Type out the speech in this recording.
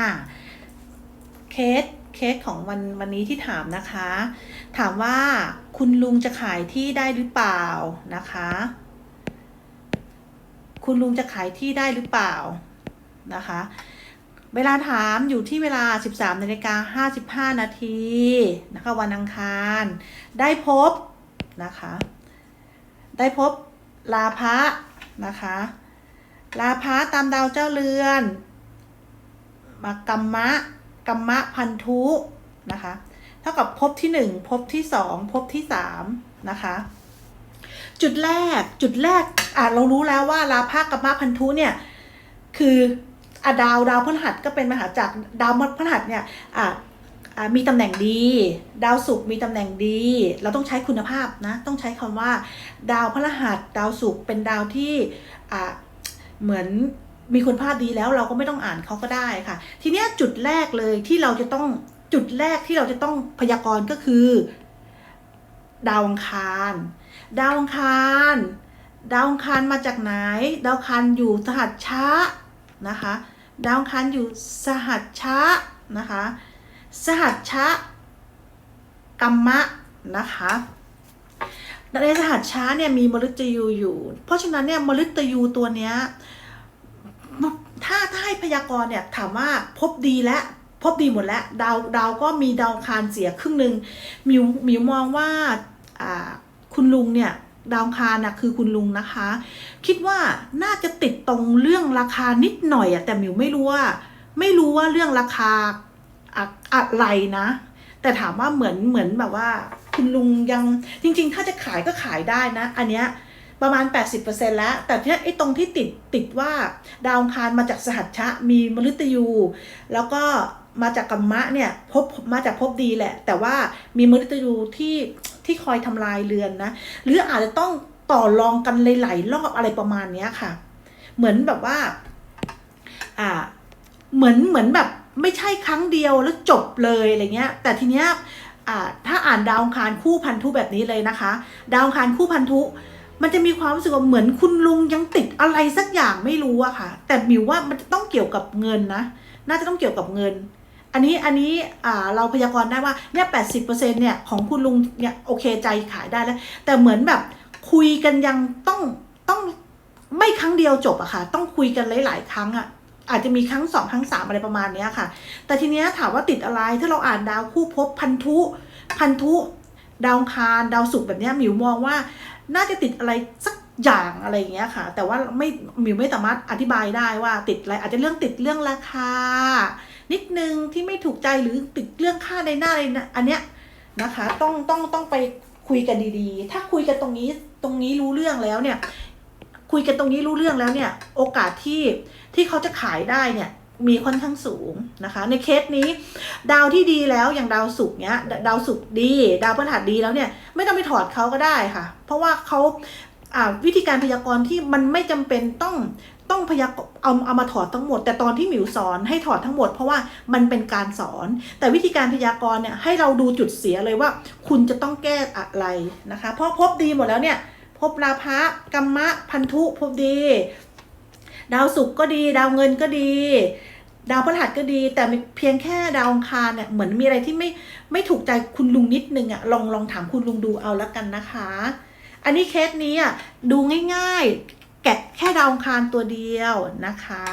อะเคสเคสของวันวันนี้ที่ถามนะคะ ถามว่าคุณลุงจะขายที่ได้หรือเปล่านะคะ คุณลุงจะขายที่ได้หรือเปล่านะคะ เวลาถามอยู่ที่เวลา 13นาฬิกา55นาทีนะคะ วันอังคาร ได้พบนะคะ ได้พบลาพะนะคะ ลาพะตามดาวเจ้าเรือน มากรรมะกรรมะพันธุนะคะเท่ากับภพที่หนึ่งภพที่สองภพที่สามนะคะจุดแรกจุดแรกอะเรารู้แล้วว่าลาภกรรมะพันธุเนี่ยคืออะดาวดาวพฤหัสก็เป็นมหาจักรดาวพฤหัสเนี่ยอะอะมีตำแหน่งดี ดาวศุกร์มีตำแหน่งดี เราต้องใช้คุณภาพนะต้องใช้คำว่า ดาวพฤหัส ดาวศุกร์เป็นดาวที่เหมือน มีคุณภาพดีแล้วเราก็ไม่ต้องอ่านเขาก็ได้ค่ะ ทีนี้จุดแรกเลยที่เราจะต้องจุดแรกที่เราจะต้องพยากรณ์ก็คือ ดาวอังคาร ดาวอังคาร ดาวอังคารมาจากไหน ดาวอังคารอยู่สหัชชะนะคะ ดาวอังคารอยู่สหัชชะนะคะ สหัชชะกัมมะนะคะในสหัชชะเนี่ยมีมฤตยูอยู่ เพราะฉะนั้นเนี่ยมฤตยูตัวเนี้ย พยากรณ์เนี่ยถามว่าพบดีแล้วพบดีหมดแล้วดาวดาวก็มีดาวคารเสียครึ่งหนึ่งมิวมิวมองว่าคุณลุงเนี่ยดาวคารนะคือคุณลุงนะคะ คิดว่าน่าจะติดตรงเรื่องราคานิดหน่อยอะแต่มิวไม่รู้ว่า ไม่รู้ว่าเรื่องราคาอะอะไรนะ แต่ถามว่าเหมือนเหมือนแบบว่า คุณลุงยังจริง ๆ ถ้าจะขายก็ขายได้นะ อันเนี้ย ประมาณ 80%แล้ว แต่ที่ไอ้ตรงที่ติดติดว่าดาวอังคารมาจากสหัชชะมีมฤตยู แล้วก็มาจากกัมมะเนี่ยพบมาจากภพดีแหละ แต่ว่ามีมฤตยูที่ที่คอยทำลายเรือนนะ หรืออาจจะต้องต่อรองกันหลายๆรอบอะไรประมาณเนี้ยค่ะ เหมือนแบบว่า อ่า เหมือนเหมือนแบบไม่ใช่ครั้งเดียวแล้วจบเลยอะไรเงี้ย แต่ทีเนี้ยอ่าถ้าอ่านดาวอังคารคู่พันธุแบบนี้เลยนะคะ ดาวอังคารคู่พันธุ มันจะมีความรู้สึกว่าเหมือนคุณลุงยังติดอะไรสักอย่างไม่รู้อะค่ะ แต่หมิวว่ามันจะต้องเกี่ยวกับเงินนะ น่าจะต้องเกี่ยวกับเงิน อันนี้อันนี้อ่าเราพยากรณ์ได้ว่าเนี่ยแปดสิบเปอร์เซ็นเนี่ยของคุณลุงเนี่ยโอเคใจขายได้แล้ว แต่เหมือนแบบคุยกันยังต้องต้องไม่ครั้งเดียวจบอะค่ะ ต้องคุยกันหลาย ๆ ครั้งอะอาจจะมีครั้งสองครั้งสามอะไรประมาณเนี้ยค่ะ แต่ทีเนี้ยถามว่าติดอะไรถ้าเราอ่านดาวคู่ภพพันธุพันธุ ดาวคารดาวศุกร์แบบนี้หมิวมองว่าน่าจะติดอะไรสักอย่างอะไรอย่างเงี้ยค่ะ แต่ว่าไม่หมิวไม่สามารถอธิบายได้ว่าติดอะไรอาจจะเรื่องติดเรื่องราคา นิดนึงที่ไม่ถูกใจหรือติดเรื่องค่าในหน้าอะไรนะอันเนี้ยนะคะ ต้องต้องต้องไปคุยกันดีๆ ถ้าคุยกันตรงนี้ตรงนี้รู้เรื่องแล้วเนี่ย คุยกันตรงนี้รู้เรื่องแล้วเนี่ย โอกาสที่ที่เขาจะขายได้เนี่ย มีค่อนข้างสูงนะคะ ในเคสนี้ ดาวที่ดีแล้วอย่างดาวศุกร์เนี้ย ดาวศุกร์ดี ดาวพฤหัสดีแล้วเนี่ยไม่ต้องไปถอดเขาก็ได้ค่ะ เพราะว่าเขาอ่าวิธีการพยากรณ์ที่มันไม่จำเป็นต้องต้องพยากเอาเอามาถอดทั้งหมด แต่ตอนที่หมิวสอนให้ถอดทั้งหมด เพราะว่ามันเป็นการสอน แต่วิธีการพยากรณ์เนี่ยให้เราดูจุดเสียเลยว่า คุณจะต้องแก้อะไรนะคะ เพราะพบดีหมดแล้วเนี่ยพบราภะกัมมะพันธุพบดี ดาวศุกร์ก็ดี ดาวเงินก็ดี ดาวพฤหัสก็ดี แต่เพียงแค่ดาวอังคารเนี่ยเหมือนมีอะไรที่ไม่ไม่ถูกใจคุณลุงนิดนึงอะลองลองถามคุณลุงดูเอาละกันนะคะ อันนี้เคสนี้อะดูง่ายๆ แกะแค่ดาวอังคารตัวเดียวนะคะ